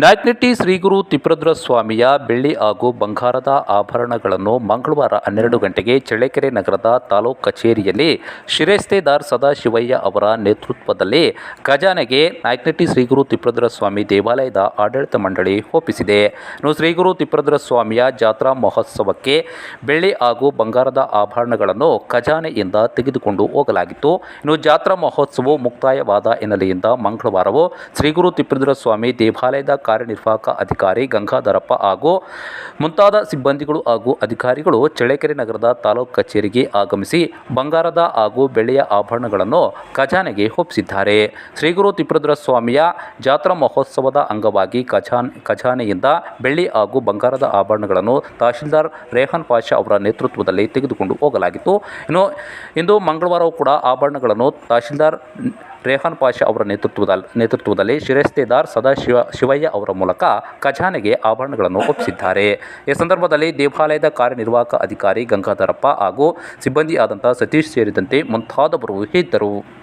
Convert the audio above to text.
ನಾಗ್ನಟ್ಟಿ ಶ್ರೀಗುರು ತಿಪ್ರದ್ರ ಸ್ವಾಮಿಯ ಬೆಳ್ಳಿ ಹಾಗೂ ಬಂಗಾರದ ಆಭರಣಗಳನ್ನು ಮಂಗಳವಾರ ಹನ್ನೆರಡು ಗಂಟೆಗೆ ಚಳ್ಳಕೆರೆ ನಗರದ ತಾಲೂಕು ಕಚೇರಿಯಲ್ಲಿ ಶಿರೇಸ್ತೇದಾರ್ ಸದಾಶಿವಯ್ಯ ಅವರ ನೇತೃತ್ವದಲ್ಲಿ ಖಜಾನೆಗೆ ನಾಗ್ನಟ್ಟಿ ಶ್ರೀಗುರು ತಿಪ್ರದ್ರ ಸ್ವಾಮಿ ದೇವಾಲಯದ ಆಡಳಿತ ಮಂಡಳಿ ಒಪ್ಪಿಸಿದೆ. ಇನ್ನು ಶ್ರೀಗುರು ತಿಪ್ರದ್ರ ಸ್ವಾಮಿಯ ಜಾತ್ರಾ ಮಹೋತ್ಸವಕ್ಕೆ ಬೆಳ್ಳಿ ಹಾಗೂ ಬಂಗಾರದ ಆಭರಣಗಳನ್ನು ಖಜಾನೆಯಿಂದ ತೆಗೆದುಕೊಂಡು ಹೋಗಲಾಗಿತ್ತು. ಇನ್ನು ಜಾತ್ರಾ ಮಹೋತ್ಸವವು ಮುಕ್ತಾಯವಾದ ಹಿನ್ನೆಲೆಯಿಂದ ಮಂಗಳವಾರವೂ ಶ್ರೀಗುರು ತಿಪ್ರದ್ರ ಸ್ವಾಮಿ ದೇವಾಲಯದ ಕಾರ್ಯನಿರ್ವಾಹಕ ಅಧಿಕಾರಿ ಗಂಗಾಧರಪ್ಪ ಹಾಗೂ ಮುಂತಾದ ಸಿಬ್ಬಂದಿಗಳು ಹಾಗೂ ಅಧಿಕಾರಿಗಳು ಚಳ್ಳಕೆರೆ ನಗರದ ತಾಲೂಕು ಕಚೇರಿಗೆ ಆಗಮಿಸಿ ಬಂಗಾರದ ಹಾಗೂ ಬೆಳ್ಳಿಯ ಆಭರಣಗಳನ್ನು ಖಜಾನೆಗೆ ಒಪ್ಪಿಸಿದ್ದಾರೆ. ಶ್ರೀ ಗುರು ತಿಪ್ರದ್ರ ಸ್ವಾಮಿಯ ಜಾತ್ರಾ ಮಹೋತ್ಸವದ ಅಂಗವಾಗಿ ಖಜಾನ್, ಖಜಾನೆಯಿಂದ ಬೆಳ್ಳಿ ಹಾಗೂ ಬಂಗಾರದ ಆಭರಣಗಳನ್ನು ತಹಶೀಲ್ದಾರ್ ರೇಹಾನ್ ಪಾಷಾ ಅವರ ನೇತೃತ್ವದಲ್ಲಿ ತೆಗೆದುಕೊಂಡು ಹೋಗಲಾಗಿತ್ತು. ಇನ್ನು, ಇಂದು ಮಂಗಳವಾರವೂ ಕೂಡ ಆಭರಣಗಳನ್ನು ತಹಶೀಲ್ದಾರ್ ರೇಹಾನ್ ಪಾಷಾ ಅವರ ನೇತೃತ್ವದ ನೇತೃತ್ವದಲ್ಲಿ ಶಿರಸ್ತೇದಾರ್ ಸದಾಶಿವ, ಶಿವಯ್ಯ ಅವರ ಮೂಲಕ ಖಜಾನೆಗೆ ಆಭರಣಗಳನ್ನು ಒಪ್ಪಿಸಿದ್ದಾರೆ. ಈ ಸಂದರ್ಭದಲ್ಲಿ ದೇವಾಲಯದ ಕಾರ್ಯನಿರ್ವಾಹಕ ಅಧಿಕಾರಿ ಗಂಗಾಧರಪ್ಪ ಹಾಗೂ ಸಿಬ್ಬಂದಿ ಆದಂತಹ ಸತೀಶ್ ಸೇರಿದಂತೆ ಮುಂತಾದವರು ಇದ್ದರು.